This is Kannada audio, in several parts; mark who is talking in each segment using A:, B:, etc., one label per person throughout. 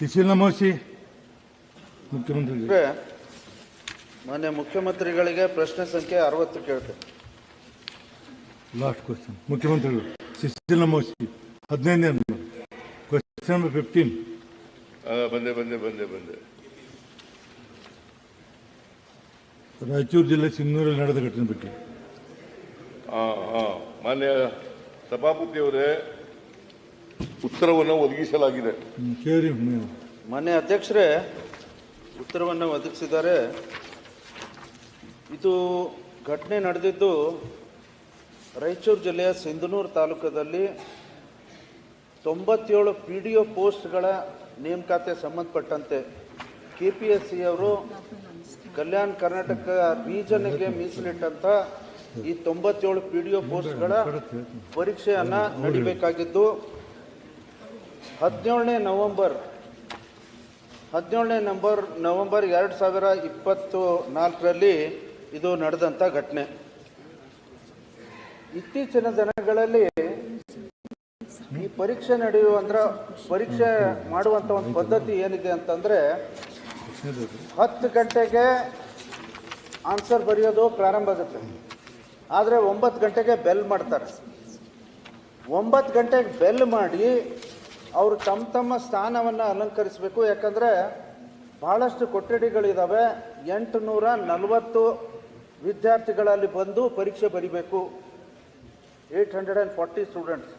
A: ಶಿಶಿಲ್ ನಮೋಸಿ
B: ಮುಖ್ಯಮಂತ್ರಿ ಮಾನ್ಯ ಮುಖ್ಯಮಂತ್ರಿಗಳಿಗೆ ಪ್ರಶ್ನೆ ಸಂಖ್ಯೆ ಅರವತ್ತು ಕೇಳ್ತೇನೆ
A: ಲಾಸ್ಟ್ ಕ್ವಶನ್ ಮುಖ್ಯಮಂತ್ರಿಗಳು ಶಿಶಿಲ್ ನಮೋಸಿ ಹದಿನೈದನೇ ನಂಬರ್ ಕ್ವಶನ್ ನಂಬರ್ ಫಿಫ್ಟೀನ್
C: ಬಂದೆ ಬಂದೆ ಬಂದೆ ಬಂದೆ.
A: ರಾಯಚೂರು ಜಿಲ್ಲೆ ಸಿಂಧೂರಲ್ಲಿ ನಡೆದ ಘಟನೆ ಬಗ್ಗೆ.
C: ಆ, ಆ, ಮಾನ್ಯ ಸಭಾಪತಿಯವರೇ ಉತ್ತರವನ್ನು ಒದಗಿಸಲಾಗಿದೆ
B: ಮಾನ್ಯ ಅಧ್ಯಕ್ಷರೇ ಉತ್ತರವನ್ನು ಒದಗಿಸಿದ್ದಾರೆ ಇದು ಘಟನೆ ನಡೆದಿದ್ದು ರಾಯಚೂರು ಜಿಲ್ಲೆಯ ಸಿಂಧನೂರು ತಾಲೂಕದಲ್ಲಿ ತೊಂಬತ್ತೇಳು ಪಿ ಡಿ ಒ ಪೋಸ್ಟ್ಗಳ ನೇಮಕಾತಿ ಸಂಬಂಧಪಟ್ಟಂತೆ ಕೆ ಪಿ ಎಸ್ ಸಿ ಅವರು ಕಲ್ಯಾಣ ಕರ್ನಾಟಕ ರೀಜನ್ಗೆ ಮೀಸಲಿಟ್ಟಂತ ಈ ತೊಂಬತ್ತೇಳು ಪಿ ಡಿ ಒ ಪೋಸ್ಟ್ಗಳ ಪರೀಕ್ಷೆಯನ್ನು ನಡಿಬೇಕಾಗಿದ್ದು ಹದಿನೇಳನೇ ನವೆಂಬರ್, ಹದಿನೇಳನೇ ನಂಬರ್ ನವೆಂಬರ್ ಎರಡು ಸಾವಿರ ಇಪ್ಪತ್ತು ನಾಲ್ಕರಲ್ಲಿ ಇದು ನಡೆದಂಥ ಘಟನೆ. ಇತ್ತೀಚಿನ ದಿನಗಳಲ್ಲಿ ಈ ಪರೀಕ್ಷೆ ನಡೆಯುವ ಅಂದ್ರೆ ಪರೀಕ್ಷೆ ಮಾಡುವಂಥ ಒಂದು ಪದ್ಧತಿ ಏನಿದೆ ಅಂತಂದರೆ ಹತ್ತು ಗಂಟೆಗೆ ಆನ್ಸರ್ ಬರೆಯೋದು ಪ್ರಾರಂಭ ಆಗುತ್ತೆ. ಆದರೆ ಒಂಬತ್ತು ಗಂಟೆಗೆ ಬೆಲ್ ಮಾಡ್ತಾರೆ. ಒಂಬತ್ತು ಗಂಟೆಗೆ ಬೆಲ್ ಮಾಡಿ ಅವರು ತಮ್ಮ ತಮ್ಮ ಸ್ಥಾನವನ್ನು ಅಲಂಕರಿಸಬೇಕು. ಯಾಕಂದರೆ ಭಾಳಷ್ಟು ಕೊಠಡಿಗಳಿದ್ದಾವೆ ಎಂಟು ನೂರ ನಲವತ್ತು ವಿದ್ಯಾರ್ಥಿಗಳಲ್ಲಿ ಬಂದು ಪರೀಕ್ಷೆ ಬರಿಬೇಕು. Eight hundred and forty students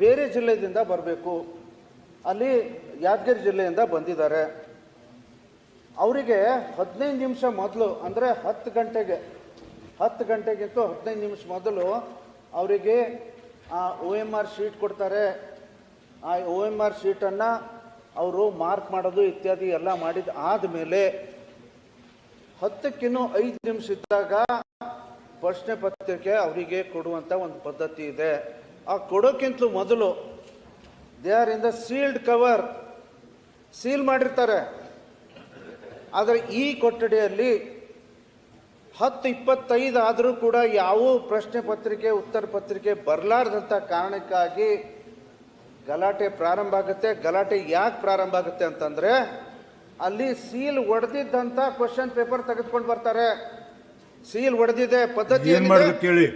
B: ಬೇರೆ ಜಿಲ್ಲೆಯಿಂದ ಬರಬೇಕು. ಅಲ್ಲಿ ಯಾದಗಿರಿ ಜಿಲ್ಲೆಯಿಂದ ಬಂದಿದ್ದಾರೆ. ಅವರಿಗೆ ಹದಿನೈದು ನಿಮಿಷ ಮೊದಲು, ಅಂದರೆ ಹತ್ತು ಗಂಟೆಗೆ, ಹತ್ತು ಗಂಟೆಗಿಂತ ಹದಿನೈದು ನಿಮಿಷ ಮೊದಲು ಅವರಿಗೆ ಒ ಎಂ ಆರ್ ಶೀಟ್ ಕೊಡ್ತಾರೆ. ಆ ಒ ಎಂ ಆರ್ ಶೀಟನ್ನು ಅವರು ಮಾರ್ಕ್ ಮಾಡೋದು ಇತ್ಯಾದಿ ಎಲ್ಲ ಮಾಡಿದ ಆದಮೇಲೆ ಹತ್ತಕ್ಕಿನ್ನೂ ಐದು ನಿಮಿಷ ಇದ್ದಾಗ ಪ್ರಶ್ನೆ ಪತ್ರಿಕೆ ಅವರಿಗೆ ಕೊಡುವಂಥ ಒಂದು ಪದ್ಧತಿ ಇದೆ. ಆ ಕೊಡೋಕ್ಕಿಂತಲೂ ಮೊದಲು they are in the sealed cover. Seal ಮಾಡಿರ್ತಾರೆ. ಆದರೆ ಈ ಕೊಠಡಿಯಲ್ಲಿ ಹತ್ತು ಇಪ್ಪತ್ತೈದು ಆದರೂ ಕೂಡ ಯಾವ ಪ್ರಶ್ನೆ ಪತ್ರಿಕೆ, ಉತ್ತರ ಪತ್ರಿಕೆ ಬರಲಾರ್ದಂಥ ಕಾರಣಕ್ಕಾಗಿ ಗಲಾಟೆ ಪ್ರಾರಂಭ ಆಗುತ್ತೆ. ಗಲಾಟೆ ಯಾಕೆ ಪ್ರಾರಂಭ ಆಗುತ್ತೆ ಅಂತಂದ್ರೆ ಅಲ್ಲಿ ಸೀಲ್ ಒಡೆದಿದ್ದಂಥ ಕ್ವಶನ್ ಪೇಪರ್ ತೆಗೆದುಕೊಂಡು ಬರ್ತಾರೆ. ಸೀಲ್ ಒಡೆದಿದೆ ಪದ್ಧತಿ
A: ಕೇಳಿ.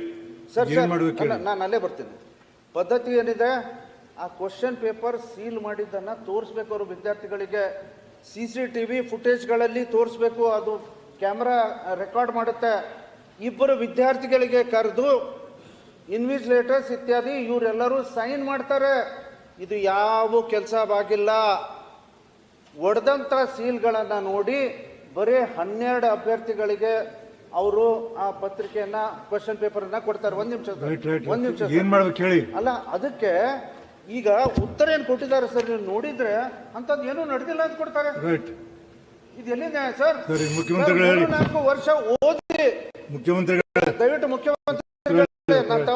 B: ಸರ್ ಸರ್ ನಾನು ಅಲ್ಲೇ ಬರ್ತೀನಿ. ಪದ್ಧತಿ ಏನಿದೆ? ಆ ಕ್ವಶನ್ ಪೇಪರ್ ಸೀಲ್ ಮಾಡಿದ್ದನ್ನು ತೋರಿಸ್ಬೇಕು ಅವರು ವಿದ್ಯಾರ್ಥಿಗಳಿಗೆ. ಸಿ ಸಿ ಟಿ ವಿ ಫುಟೇಜ್ಗಳಲ್ಲಿ ತೋರಿಸ್ಬೇಕು. ಅದು ಕ್ಯಾಮ್ರಾ ರೆಕಾರ್ಡ್ ಮಾಡುತ್ತೆ. ಇಬ್ಬರು ವಿದ್ಯಾರ್ಥಿಗಳಿಗೆ ಕರೆದು ಇನ್ವಿಜಿಲೇಟರ್ಸ್ ಇತ್ಯಾದಿ ಇವರೆಲ್ಲರೂ ಸೈನ್ ಮಾಡ್ತಾರೆ. ಇದು ಯಾವ ಕೆಲಸ ಆಗಿಲ್ಲ. ಒಡೆದಂಥ ಸೀಲ್ಗಳನ್ನು ನೋಡಿ ಬರೀ ಹನ್ನೆರಡು ಅಭ್ಯರ್ಥಿಗಳಿಗೆ ಅವರು ಆ ಪತ್ರಿಕೆಯನ್ನ ಕ್ವಶನ್ ಪೇಪರ್ನ ಕೊಡ್ತಾರೆ. ಒಂದ್ ನಿಮಿಷ ಒಂದ್ ನಿಮಿಷ
A: ಏನ್ ಮಾಡ್ಬೇಕು ಹೇಳಿ.
B: ಅಲ್ಲ ಅದಕ್ಕೆ ಈಗ ಉತ್ತರ ಏನ್ ಕೊಟ್ಟಿದ್ದಾರೆ ಸರ್? ನೀವು ನೋಡಿದ್ರೆ ಅಂತದ್ ಏನೂ ನಡೆದಿಲ್ಲ ಅಂತ ಕೊಡ್ತಾರೆ. ಇದು ಎಲ್ಲಿ ನ್ಯಾಯ ಸರ್. ನಾಲ್ಕು ವರ್ಷ ಓದಿ.
A: ಮುಖ್ಯಮಂತ್ರಿಗಳು.
B: ದಯವಿಟ್ಟು ಮುಖ್ಯಮಂತ್ರಿ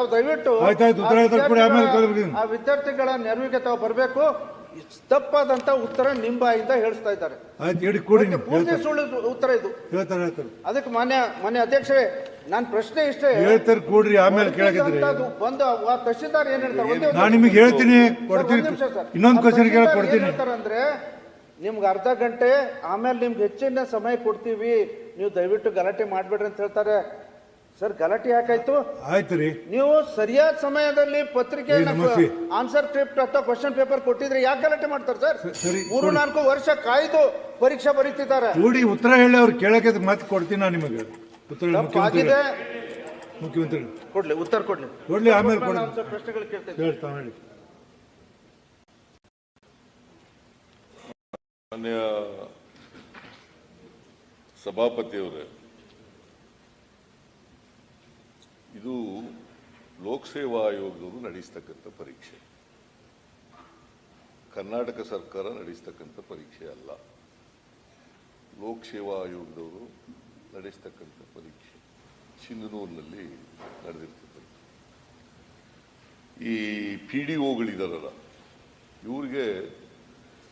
B: ತಾವು ದಯವಿಟ್ಟು ಆ ವಿದ್ಯಾರ್ಥಿಗಳ- ನೆರವಿಗೆ ತಾವು ಬರಬೇಕು. ತಪ್ಪಾದಂತ ಉತ್ತರ ನಿಂಬಾಯಿಂದ ಹೇಳಿಸ್ತಾ ಇದ್ದಾರೆ. ಪೂರ್ತಿ ಸುಳ್ಳು ಉತ್ತರ ಇದು. ಅದಕ್ಕೆ ಮಾನ್ಯ ಮಾನ್ಯ ಅಧ್ಯಕ್ಷರೇ ನನ್ನ ಪ್ರಶ್ನೆ ಇಷ್ಟೇ
A: ಹೇಳ್ತಾರೆ ಕೂಡ್ರಿ ಆಮೇಲೆ
B: ಹೊರಟಿದ್ದಂಥದ್ದು ಬಂದು ಆ ತಹಶೀಲ್ದಾರ್ ಏನ್ ಹೇಳ್ತಾರೆ?
A: ನಾನು ನಿಮಗೆ ಹೇಳ್ತೀನಿ ಕೊಡ್ತೀನಿ. ಇನ್ನೊಂದು ಕ್ವಶನ್ ಕೇಳ ಕೊಡ್ತೀನಿ.
B: ಅಂದ್ರೆ ನಿಮ್ಗೆ ಅರ್ಧ ಗಂಟೆ ಆಮೇಲೆ ನಿಮ್ಗೆ ಹೆಚ್ಚಿನ ಸಮಯ ಕೊಡ್ತೀವಿ. ನೀವು ದಯವಿಟ್ಟು ಗಲಾಟೆ ಮಾಡ್ಬೇಡ್ರಿ ಅಂತ ಹೇಳ್ತಾರೆ. ಸರ್ ಗಲಾಟೆ ಯಾಕಾಯ್ತು?
A: ಆಯ್ತು ರೀ.
B: ನೀವು ಸರಿಯಾದ ಸಮಯದಲ್ಲಿ
A: ಪತ್ರಿಕೆ ನಮಸ್ತೆ.
B: ಆನ್ಸರ್ ಸ್ಕ್ರಿಪ್ಟ್ ಅಥವಾ ಕ್ವಶನ್ ಪೇಪರ್ ಕೊಟ್ಟಿದ್ರೆ ಯಾಕೆ ಗಲಾಟೆ ಮಾಡ್ತಾರೆ ಸರ್?
A: ಸರಿ,
B: ಮೂರು
A: ಕೊಡಿ.
B: ನಾಲ್ಕು ವರ್ಷ ಕಾಯ್ದು ಪರೀಕ್ಷೆ ಬರೀತಿದ್ದಾರೆ.
A: ಕೂಡಿ ಉತ್ತರ ಹೇಳಿ ಅವ್ರು ಕೇಳಕ್ಕೆ ಮತ್ತೆ ಕೊಡ್ತೀನಿ ನಾನು ನಿಮಗೆ. ಉತ್ತರ ಹೇಳಿ
B: ತಪ್ಪಾಗಿದೆ
A: ಮುಖ್ಯಮಂತ್ರಿಗಳು ಮುಖ್ಯಮಂತ್ರಿಗಳು
B: ಕೊಡ್ಲಿ ಉತ್ತರ ಕೊಡ್ಲಿ.
A: ಕೊಡ್ಲಿ ಆಮೇಲೆ ಕೊಡಿ
B: ನಾನು ಸ್ವಲ್ಪ ಪ್ರಶ್ನೆಗಳು ಕೇಳ್ತೇನೆ.
A: ಹೇಳ್ತಾ ಹೇಳಿ.
C: ಮಾನ್ಯ ಸಭಾಪತಿಯವರೇ ಇದು ಲೋಕಸೇವಾ ಆಯೋಗದವರು ನಡೆಸ್ತಕ್ಕಂಥ ಪರೀಕ್ಷೆ. ಕರ್ನಾಟಕ ಸರ್ಕಾರ ನಡೆಸ್ತಕ್ಕಂಥ ಪರೀಕ್ಷೆ ಅಲ್ಲ. ಲೋಕಸೇವಾ ಆಯೋಗದವರು ನಡೆಸ್ತಕ್ಕಂಥ ಪರೀಕ್ಷೆ. ಸಿಂಧನೂರಿನಲ್ಲಿ ನಡೆದಿರ್ತಕ್ಕಂಥ ಈ ಪಿ ಡಿ ಒಗಳಿದಾರಲ್ಲ, ಇವ್ರಿಗೆ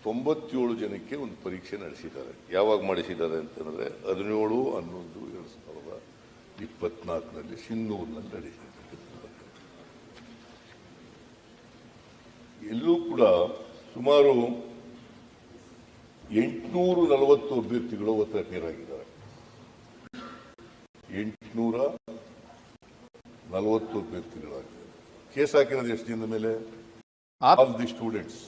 C: ತೊಂಬತ್ತೇಳು ಜನಕ್ಕೆ ಒಂದು ಪರೀಕ್ಷೆ ನಡೆಸಿದ್ದಾರೆ. ಯಾವಾಗ ಮಾಡಿಸಿದ್ದಾರೆ ಅಂತಂದರೆ ಹದಿನೇಳು, ಹನ್ನೊಂದು, ಎರಡು ಸಾವಿರದ ಇಪ್ಪತ್ನಾಲ್ಕರಲ್ಲಿ ಸಿಂಧೂರ್ನಲ್ಲಿ ನಡೆಸಿದ್ದಾರೆ ಎಲ್ಲೂ ಕೂಡ ಸುಮಾರು ಎಂಟುನೂರು ನಲವತ್ತು ಅಭ್ಯರ್ಥಿಗಳು ಒತ್ತಡ ಅಪೇರ್ ಆಗಿದ್ದಾರೆ ಎಂಟುನೂರ ನಲವತ್ತು ಅಭ್ಯರ್ಥಿಗಳಾಗಿದ್ದಾರೆ. ಕೇಸ್ ಹಾಕಿರೋದು ಎಷ್ಟು ದಿನದ ಮೇಲೆ? ಆಲ್ ದಿ ಸ್ಟೂಡೆಂಟ್ಸ್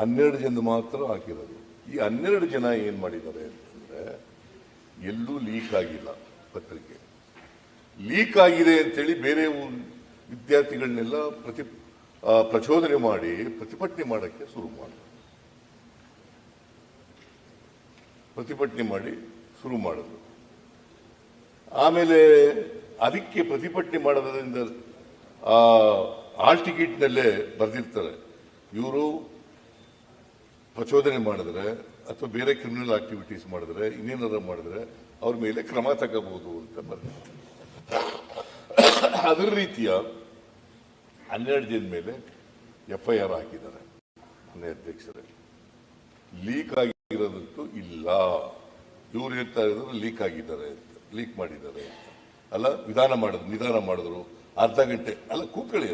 C: ಹನ್ನೆರಡು ಜನ ಮಾತ್ರ ಹಾಕಿರೋದು. ಈ ಹನ್ನೆರಡು ಜನ ಏನ್ ಮಾಡಿದ್ದಾರೆ ಅಂತಂದ್ರೆ, ಎಲ್ಲೂ ಲೀಕ್ ಆಗಿಲ್ಲ ಪತ್ರಿಕೆ. ಲೀಕ್ ಆಗಿದೆ ಅಂತೇಳಿ ಬೇರೆ ವಿದ್ಯಾರ್ಥಿಗಳನ್ನೆಲ್ಲ ಪ್ರತಿ ಪ್ರಚೋದನೆ ಮಾಡಿ ಪ್ರತಿಭಟನೆ ಮಾಡಕ್ಕೆ ಶುರು ಮಾಡಿ. ಪ್ರತಿಭಟನೆ ಮಾಡಿ ಶುರು ಮಾಡಿದ್ರು. ಆಮೇಲೆ ಅದಕ್ಕೆ ಪ್ರತಿಭಟನೆ ಮಾಡೋದ್ರಿಂದ, ಆ, ಆಲ್ ಟಿಕೆಟ್ನಲ್ಲೇ ಬರೆದಿರ್ತಾರೆ. ಇವರು ಪ್ರಚೋದನೆ ಮಾಡಿದ್ರೆ ಅಥವಾ ಬೇರೆ ಕ್ರಿಮಿನಲ್ ಆಕ್ಟಿವಿಟೀಸ್ ಮಾಡಿದ್ರೆ, ಇನ್ನೇನಾದ್ರು ಮಾಡಿದ್ರೆ ಅವ್ರ ಮೇಲೆ ಕ್ರಮ ತಗೋಬಹುದು ಅಂತ ಬರ್ತದೆ. ಅದರ ರೀತಿಯ ಹನ್ನೆರಡು ದಿನ ಮೇಲೆ ಎಫ್ ಐ ಆರ್ ಹಾಕಿದ್ದಾರೆ ಮನೆ ಅಧ್ಯಕ್ಷರೇ. ಲೀಕ್ ಆಗಿರೋದಂತೂ ಇಲ್ಲ. ಇವ್ರು ಹೇಳ್ತಾ ಇರೋದು ಲೀಕ್ ಆಗಿದ್ದಾರೆ ಅಂತ ಲೀಕ್ ಮಾಡಿದ್ದಾರೆ ಅಂತ. ಅಲ್ಲ, ವಿಧಾನ ಮಾಡಿದ್ರು, ನಿಧಾನ ಮಾಡಿದ್ರು, ಅರ್ಧ ಗಂಟೆ, ಅಲ್ಲ, ಕೂತ್ಕೊಳ್ಳಿ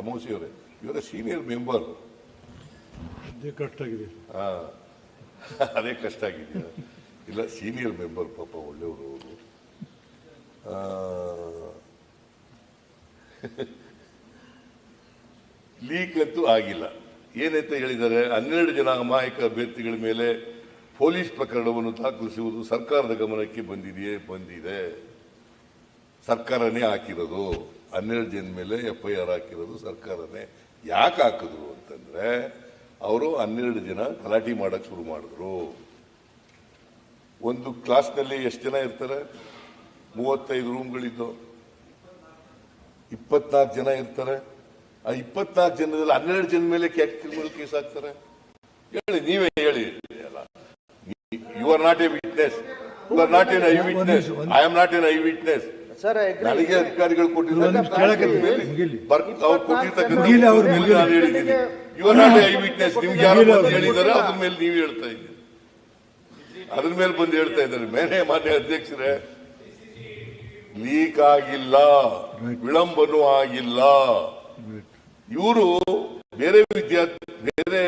C: ನಮೋಸಿಯವರೇ ಇವರ ಸೀನಿಯರ್ ಮೆಂಬರ್
A: ಅದೇ ಕಷ್ಟ ಆಗಿದೆ
C: ಹಾ, ಅದೇ ಕಷ್ಟ ಆಗಿದೆ ಇಲ್ಲ ಸೀನಿಯರ್ ಮೆಂಬರ್ ಪಾಪ ಒಳ್ಳೆಯವರು ಅವರು. ಲೀಕ್ ಅಂತೂ ಆಗಿಲ್ಲ. ಏನಂತ ಹೇಳಿದ್ದಾರೆ ಹನ್ನೆರಡು ಜನ ಅಮಾಯಕ ಅಭ್ಯರ್ಥಿಗಳ ಮೇಲೆ ಪೊಲೀಸ್ ಪ್ರಕರಣವನ್ನು ದಾಖಲಿಸುವುದು ಸರ್ಕಾರದ ಗಮನಕ್ಕೆ ಬಂದಿದೆಯೇ? ಬಂದಿದೆ. ಸರ್ಕಾರನೇ ಹಾಕಿರೋದು. ಹನ್ನೆರಡು ಜನ ಮೇಲೆ ಎಫ್ ಐ ಆರ್ ಹಾಕಿರೋದು ಸರ್ಕಾರನೇ. ಯಾಕೆ ಹಾಕಿದ್ರು ಅಂತಂದ್ರೆ ಅವರು ಹನ್ನೆರಡು ಜನ ಗಲಾಟೆ ಮಾಡಕ್ ಶುರು ಮಾಡಿದ್ರು. ಒಂದು ಕ್ಲಾಸ್ನಲ್ಲಿ ಎಷ್ಟು ಜನ ಇರ್ತಾರೆ? ಮೂವತ್ತೈದು ರೂಮ್ಗಳಿದ್ದು ಇಪ್ಪತ್ನಾಲ್ಕು ಜನ ಇರ್ತಾರೆ. ಆ ಇಪ್ಪತ್ನಾಲ್ಕು ಜನದಲ್ಲಿ ಹನ್ನೆರಡು ಜನ ಮೇಲೆ ಕ್ರಿಮಿನಲ್ ಕೇಸ್ ಹಾಕ್ತಾರೆ ಹೇಳಿ ನೀವೇ ಹೇಳಿ. You are not a witness you are not an eyewitness I am not an eyewitness
B: sir
C: ನನಗೆ ಅಧಿಕಾರಿಗಳು ಹೇಳಿದ್ದಾರೆ ಅದ್ರ ಮೇಲೆ ನೀವು ಹೇಳ್ತಾ ಇದ್ದೀರಿ. ಅದ್ರ ಮೇಲೆ ಬಂದು ಹೇಳ್ತಾ ಇದ್ದಾರೆ. ಮೇಲೆ ಮಾನ್ಯ ಅಧ್ಯಕ್ಷರೇ ಲೀಕ್ ಆಗಿಲ್ಲ ವಿಳಂಬನೂ ಆಗಿಲ್ಲ. ಇವರು ಬೇರೆ ವಿದ್ಯಾರ್ಥಿ ಬೇರೆ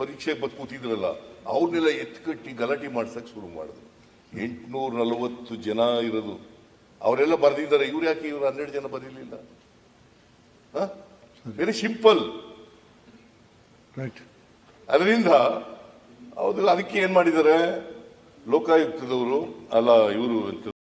C: ಪರೀಕ್ಷೆ ಕೂತಿದ್ರಲ್ಲ ಅವ್ರನ್ನೆಲ್ಲ ಎತ್ಕಟ್ಟಿ ಗಲಾಟೆ ಮಾಡ್ಸಕ್ ಶುರು ಮಾಡಿದ್ರು. ಎಂಟುನೂರ ನಲವತ್ತು ಜನ ಇರೋದು. ಅವರೆಲ್ಲ ಬರೆದಿದ್ದಾರೆ. ಇವ್ರು ಯಾಕೆ ಇವ್ರು ಹನ್ನೆರಡು ಜನ ಬರೀಲಿಲ್ಲ ವೆರಿ ಸಿಂಪಲ್
A: ರೈಟ್
C: ಅದರಿಂದ ಹೌದು ಅದಕ್ಕೆ ಏನ್ ಮಾಡಿದ್ದಾರೆ? ಲೋಕಾಯುಕ್ತದವರು ಅಲ್ಲ ಇವರು